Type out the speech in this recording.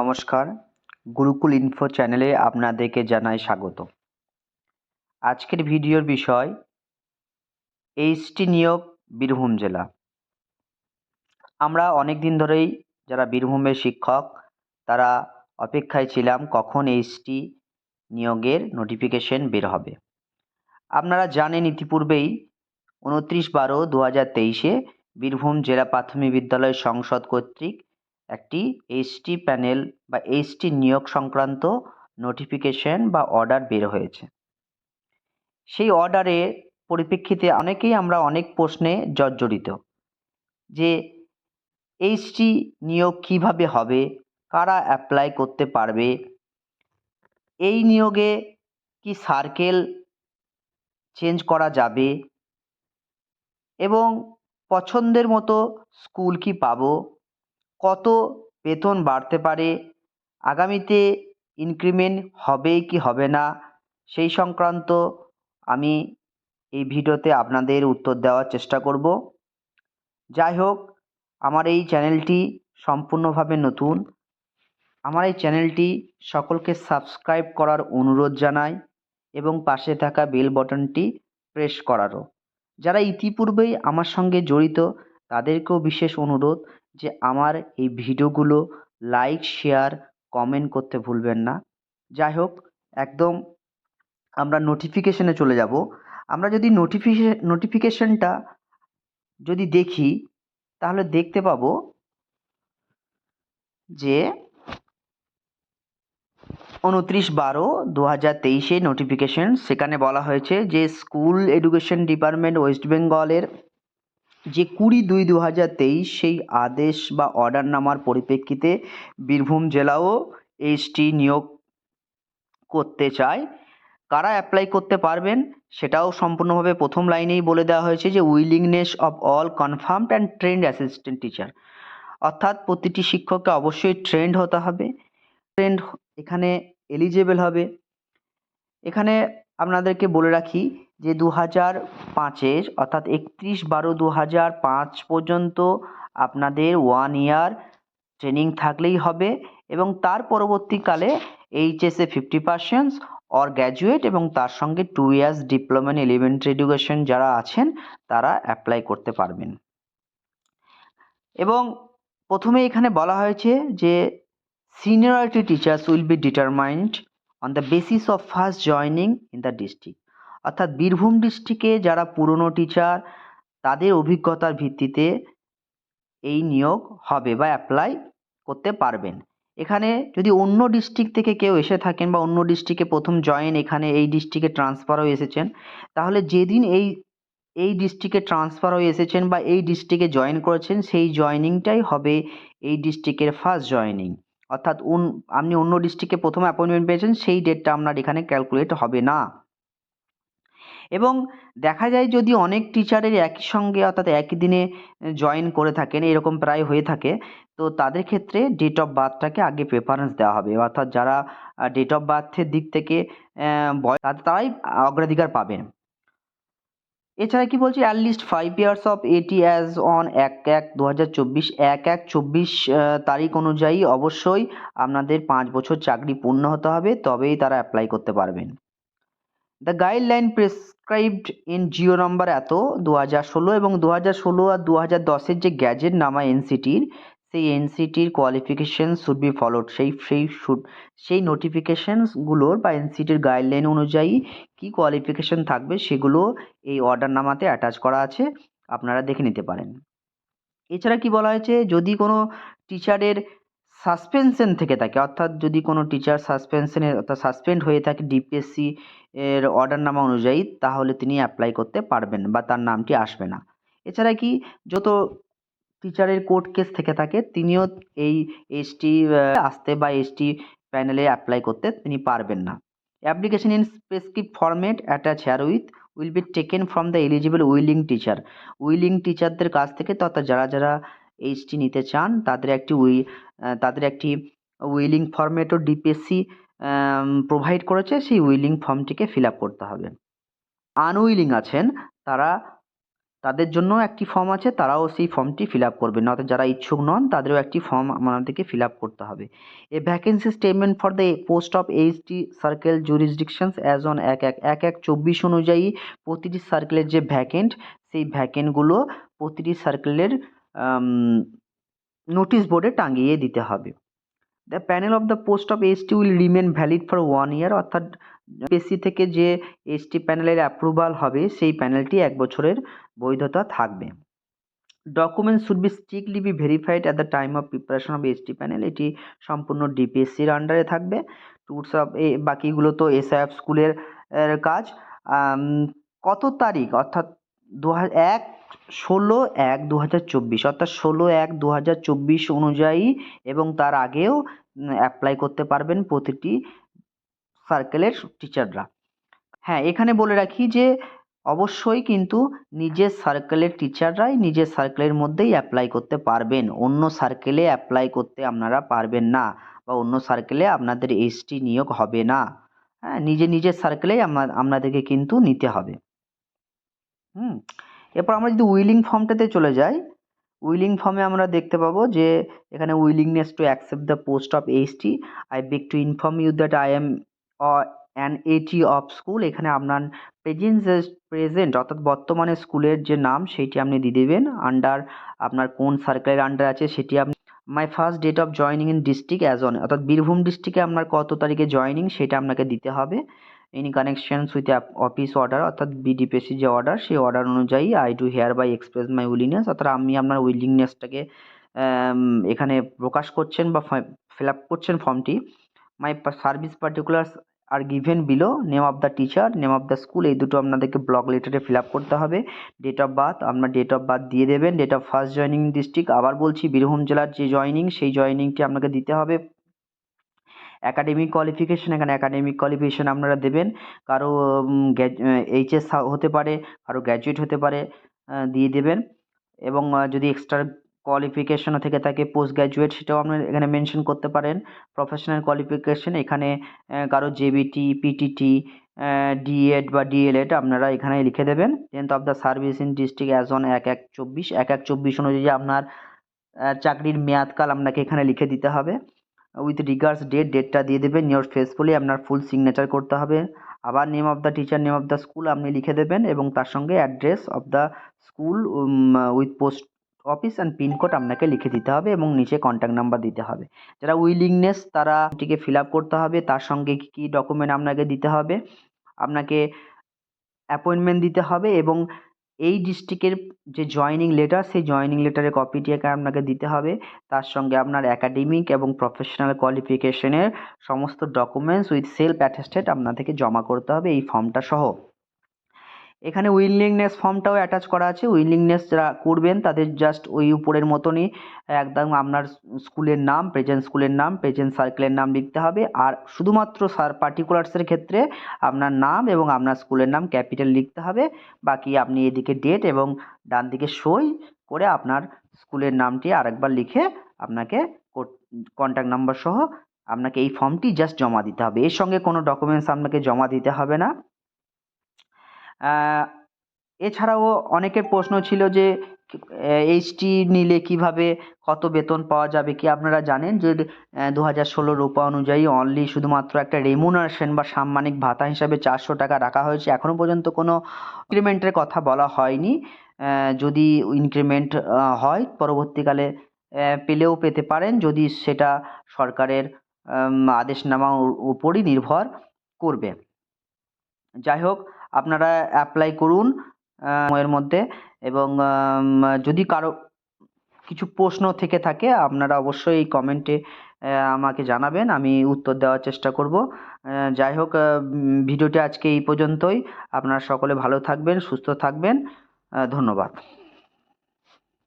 নমস্কার। গুরুকুল ইনফো চ্যানেলে আপনাদেরকে জানাই স্বাগত। আজকের ভিডিওর বিষয় এইচটি নিয়োগ বীরভূম জেলা। আমরা অনেক দিন ধরেই যারা বীরভূমের শিক্ষক, তারা অপেক্ষায় ছিলাম কখন এইচটি নিয়োগের নোটিফিকেশন বের হবে। আপনারা জানেন ইতিপূর্বেই উনত্রিশ বারো দু হাজার তেইশে বীরভূম জেলা প্রাথমিক বিদ্যালয় সংসদ কর্তৃক একটি এইচটি প্যানেল বা এইচটি নিয়োগ সংক্রান্ত নোটিফিকেশন বা অর্ডার বের হয়েছে। সেই অর্ডারের পরিপ্রেক্ষিতে অনেকেই আমরা অনেক প্রশ্নে জর্জরিত। যে এইচটি নিয়োগ কীভাবে হবে? কারা অ্যাপ্লাই করতে পারবে? এই নিয়োগে কি সার্কেল চেঞ্জ করা যাবে? এবং পছন্দের মতো স্কুল কি পাবো? কত বেতন বাড়তে পারে? আগামীতে ইনক্রিমেন্ট হবে কি হবে না? সেই সংক্রান্ত আমি এই ভিডিওতে আপনাদের উত্তর দেওয়ার চেষ্টা করব। যাই হোক, আমার এই চ্যানেলটি সম্পূর্ণভাবে নতুন। আমার এই চ্যানেলটি সকলকে সাবস্ক্রাইব করার অনুরোধ জানাই এবং পাশে থাকা বেল বটনটি প্রেস করারও। যারা ইতিপূর্বেই আমার সঙ্গে জড়িত, তাদেরকেও বিশেষ অনুরোধ যে আমার এই ভিডিওগুলো লাইক শেয়ার কমেন্ট করতে ভুলবেন না। যাই হোক, একদম আমরা নোটিফিকেশনে চলে যাব। আমরা যদি নোটিফিকেশন নোটিফিকেশনটা যদি দেখি, তাহলে দেখতে পাবো যে উনত্রিশ বারো দু হাজার তেইশে নোটিফিকেশন সেখানে বলা হয়েছে যে স্কুল এডুকেশন ডিপার্টমেন্ট ওয়েস্ট বেঙ্গলের যে কুড়ি দুই দু হাজার তেইশ সেই আদেশ বা অর্ডার নামার পরিপ্রেক্ষিতে বীরভূম জেলাও এইচটি নিয়োগ করতে চায়। কারা অ্যাপ্লাই করতে পারবেন সেটাও সম্পূর্ণভাবে প্রথম লাইনেই বলে দেওয়া হয়েছে যে willingness of all confirmed and trained assistant teacher অর্থাৎ প্রতিটি শিক্ষককে অবশ্যই ট্রেন্ড হতে হবে। ট্রেন্ড এখানে এলিজেবল হবে। এখানে আপনাদেরকে বলে রাখি যে দু হাজার পাঁচের, অর্থাৎ একত্রিশ বারো দু হাজার পাঁচ পর্যন্ত আপনাদের ওয়ান ইয়ার ট্রেনিং থাকলেই হবে এবং তার পরবর্তীকালে এইচএসে ফিফটি পার্সেন্টস অর গ্র্যাজুয়েট এবং তার সঙ্গে two years diploma in elementary education যারা আছেন, তারা অ্যাপ্লাই করতে পারবেন। এবং প্রথমে এখানে বলা হয়েছে যে seniority teachers will be determined on the basis of first joining in the district অর্থাৎ বীরভূম ডিস্ট্রিক্টে যারা পুরনো টিচার তাদের অভিজ্ঞতার ভিত্তিতে এই নিয়োগ হবে বা অ্যাপ্লাই করতে পারবেন। এখানে যদি অন্য ডিস্ট্রিক্ট থেকে কেউ এসে থাকেন বা অন্য ডিস্ট্রিক্টে প্রথম জয়েন এখানে এই ডিস্ট্রিক্টে ট্রান্সফার হয়ে এসেছেন, তাহলে যেদিন এই এই ডিস্ট্রিক্টে ট্রান্সফার হয়ে এসেছেন বা এই ডিস্ট্রিক্টে জয়েন করেছেন, সেই জয়েনিংটাই হবে এই ডিস্ট্রিক্টের ফার্স্ট জয়েনিং অর্থাৎ আপনি অন্য ডিস্ট্রিক্টে প্রথম অ্যাপয়েন্টমেন্ট পেয়েছেন, সেই ডেটটা আপনার এখানে ক্যালকুলেট হবে না। এবং দেখা যায় যদি অনেক টিচারের একই সঙ্গে অর্থাৎ একই দিনে জয়েন করে থাকেন, এরকম প্রায় হয়ে থাকে, তো তাদের ক্ষেত্রে ডেট অফ বার্থটাকে আগে প্রেফারেন্স দেওয়া হবে। অর্থাৎ যারা ডেট অফ বার্থের দিক থেকে তারাই অগ্রাধিকার পাবেন। এছাড়া কি বলছি? At least five years of AT as on এক এক দু হাজার চব্বিশ, এক এক চব্বিশ তারিখ অনুযায়ী অবশ্যই আপনাদের পাঁচ বছর চাকরি পূর্ণ হতে হবে, তবেই তারা অ্যাপ্লাই করতে পারবেন। The guideline prescribed in GO number এত দু হাজার ষোলো এবং দু হাজার ষোলো আর দু হাজার দশের যে গ্যাজেট নামা এনসিটির সেই এনসিটির কোয়ালিফিকেশান শুড বি ফলোড সেই সেই শুড সেই নোটিফিকেশানসগুলোর বা এনসিটির গাইডলাইন অনুযায়ী কী কোয়ালিফিকেশান থাকবে সেগুলো এই অর্ডার নামাতে অ্যাটাচ করা আছে, আপনারা দেখে নিতে পারেন। এছাড়া কি বলা হয়েছে, যদি কোনো টিচারের সাসপেনশন থেকে থাকে, অর্থাৎ যদি কোনো টিচার সাসপেনশনে অর্থাৎ সাসপেন্ড হয়ে থাকে ডিপিএসসি এর অর্ডার নামা অনুযায়ী তাহলে তিনি অ্যাপ্লাই করতে পারবেন বা তার নামটি আসবে না। এছাড়া কি যত টিচারের কোর্ট কেস থেকে থাকে, তিনিও এই এসটি আসতে বা এসটি প্যানেলে অ্যাপ্লাই করতে তিনি পারবেন না। Application in specific format attach here with will be taken from the eligible willing teacher willing টিচারদের কাছ থেকে তথা যারা যারা এইচটি নিতে চান, তাদের একটি উই তাদের একটি উইলিং ফর্মেটও ডিপিএসসি প্রোভাইড করেছে, সেই উইলিং ফর্মটিকে ফিল আপ করতে হবে। আনউইলিং আছেন, তারা, তাদের জন্য একটি ফর্ম আছে, তারাও সেই ফর্মটি ফিল আপ করবেন অর্থাৎ যারা ইচ্ছুক নন, তাদেরও একটি ফর্ম আমাদেরকে ফিল আপ করতে হবে। A vacancy statement for the post of HT circle jurisdictions as on এক এক এক এক চব্বিশ অনুযায়ী প্রতিটি সার্কেলের যে ভ্যাকেন্ট সেই ভ্যাকেন্টগুলো প্রতিটি সার্কেলের নোটিশ বোর্ডে টাঙিয়ে দিতে হবে। The panel of the post of ST will remain valid for one year অর্থাৎ এসসি থেকে যে এসটি প্যানেলের অ্যাপ্রুভাল হবে, সেই প্যানেলটি এক বছরের বৈধতা থাকবে। Documents should be strictly be verified at the time of preparation of ST panel এটি সম্পূর্ণ ডিপিএসসির আন্ডারে থাকবে। টুরস অফ এ বাকিগুলো তো এসআইএফ স্কুলের কাজ। কত তারিখ? অর্থাৎ দু এক, ষোলো এক দু হাজার চব্বিশ, অর্থাৎ ষোলো এক দু হাজার চব্বিশ অনুযায়ী এবং তার আগেও অ্যাপ্লাই করতে পারবেন প্রতিটি সার্কেলের টিচাররা হ্যাঁ এখানে বলে রাখি যে, অবশ্যই কিন্তু নিজের সার্কেলের টিচাররাই নিজের সার্কেলের মধ্যেই অ্যাপ্লাই করতে পারবেন। অন্য সার্কেলে অ্যাপ্লাই করতে আপনারা পারবেন না বা অন্য সার্কেলে আপনাদের এসটি নিয়োগ হবে না। হ্যাঁ নিজে নিজের সার্কেলেই আপনাদেরকে কিন্তু নিতে হবে। হুম, এরপর আমরা যদি উইলিং ফর্মটাতে চলে যাই, উইলিং ফর্মে আমরা দেখতে পাবো যে এখানে willingness to accept the post of HT I beg to inform you that I am an AT of school এখানে আপনার প্রেজেন্স প্রেজেন্ট অর্থাৎ বর্তমানে স্কুলের যে নাম সেইটি আপনি দিয়ে দেবেন আন্ডার আপনার কোন সার্কেলের আন্ডার আছে সেটি আপনি my first date of joining in district as on অর্থাৎ বীরভূম ডিস্ট্রিক্টে আপনার কত তারিখে জয়নিং সেটা আপনাকে দিতে হবে। In connections with office order অর্থাৎ বিডিপিএসসি যে অর্ডার সেই অর্ডার অনুযায়ী I do here by express my willingness অর্থাৎ আমি আপনার উইলিংনেসটাকে এখানে প্রকাশ করছেন বা ফিল আপ করছেন ফর্মটি my service particulars are given below name of the teacher name of the school এই দুটো আপনাদেরকে ব্লক লেটারে ফিল আপ করতে হবে। ডেট অফ বার্থ আপনার ডেট অফ বার্থ দিয়ে দেবেন date of first joining district আবার বলছি বীরভূম জেলার যে জয়নিং সেই জয়নিংটি আপনাকে দিতে হবে। অ্যাকাডেমিক কোয়ালিফিকেশন এখানে অ্যাকাডেমিক কোয়ালিফিকেশন আপনারা দেবেন। কারও এইচএস হতে পারে, কারও গ্র্যাজুয়েট হতে পারে দিয়ে দেবেন। এবং যদি এক্সট্রা কোয়ালিফিকেশনও থেকে থাকে পোস্ট গ্র্যাজুয়েট সেটাও আপনি এখানে মেনশন করতে পারেন। প্রফেশনাল কোয়ালিফিকেশন এখানে কারও জেবিটি পিটিটি ডিএড বা ডিএলএড আপনারা এখানে লিখে দেবেন। Tenth of the service in district as on এক এক চব্বিশ। এক এক চব্বিশ অনুযায়ী আপনার চাকরির মেয়াদকাল আপনাকে এখানে লিখে দিতে হবে। উইথ রিগার্ডস ডেট ডেটটা দিয়ে দেবেন ইয়োর ফেসফুলি আপনার ফুল সিগনেচার করতে হবে। আবার name of the teacher name of the school আপনি লিখে দেবেন এবং তার সঙ্গে address of the school with post office and pin code আপনাকে লিখে দিতে হবে এবং নিচে কন্ট্যাক্ট নাম্বার দিতে হবে। যারা উইলিংনেস তারা এটিকে ফিল আপ করতে হবে, তার সঙ্গে কী কী ডকুমেন্ট আপনাকে দিতে হবে, আপনাকে অ্যাপয়েন্টমেন্ট দিতে হবে এবং এই ডিস্ট্রিক্টের যে জয়েনিং লেটার সেই জয়েনিং লেটারের কপিটিকে আপনাকে দিতে হবে। তার সঙ্গে আপনার একাডেমিক এবং প্রফেশনাল কোয়ালিফিকেশনের সমস্ত ডকুমেন্টস উইথ সেলফ অ্যাটেস্টেড আপনাদেরকে জমা করতে হবে এই ফর্মটা সহ। এখানে উইলিংনেস ফর্মটাও অ্যাটাচ করা আছে। উইলিংনেস যারা করবেন, তাদের জাস্ট ওই উপরের মতনই একদম আপনার স্কুলের নাম প্রেজেন্ট স্কুলের নাম প্রেজেন্ট সার্কেলের নাম লিখতে হবে। আর শুধুমাত্র সার পার্টিকুলার্সের ক্ষেত্রে আপনার নাম এবং আপনার স্কুলের নাম ক্যাপিটাল লিখতে হবে। বাকি আপনি এদিকে ডেট এবং ডান দিকে সই করে আপনার স্কুলের নামটি আরেকবার লিখে আপনাকে কন্ট্যাক্ট নাম্বার সহ আপনাকে এই ফর্মটি জাস্ট জমা দিতে হবে। এর সঙ্গে কোনো ডকুমেন্টস আপনাকে জমা দিতে হবে না। এছাড়াও অনেকের প্রশ্ন ছিল যে এইচটি নিলে কীভাবে কত বেতন পাওয়া যাবে কি? আপনারা জানেন যে দু হাজার ষোলো রূপা অনুযায়ী অনলি শুধুমাত্র একটা রেমুনারেশন বা সাম্মানিক ভাতা হিসাবে চারশো টাকা রাখা হয়েছে। এখনও পর্যন্ত কোনো ইনক্রিমেন্টের কথা বলা হয়নি। যদি ইনক্রিমেন্ট হয়, পরবর্তীকালে পেলেও পেতে পারেন যদি সেটা সরকারের আদেশনামার উপরই নির্ভর করবে। যাই হোক আপনারা অ্যাপ্লাই করুন এর মধ্যে এবং যদি কারও কিছু প্রশ্ন থেকে থাকে, আপনারা অবশ্যই এই কমেন্টে আমাকে জানাবেন, আমি উত্তর দেওয়ার চেষ্টা করব। যাই হোক ভিডিওটি আজকে এই পর্যন্তই। আপনারা সকলে ভালো থাকবেন, সুস্থ থাকবেন। ধন্যবাদ।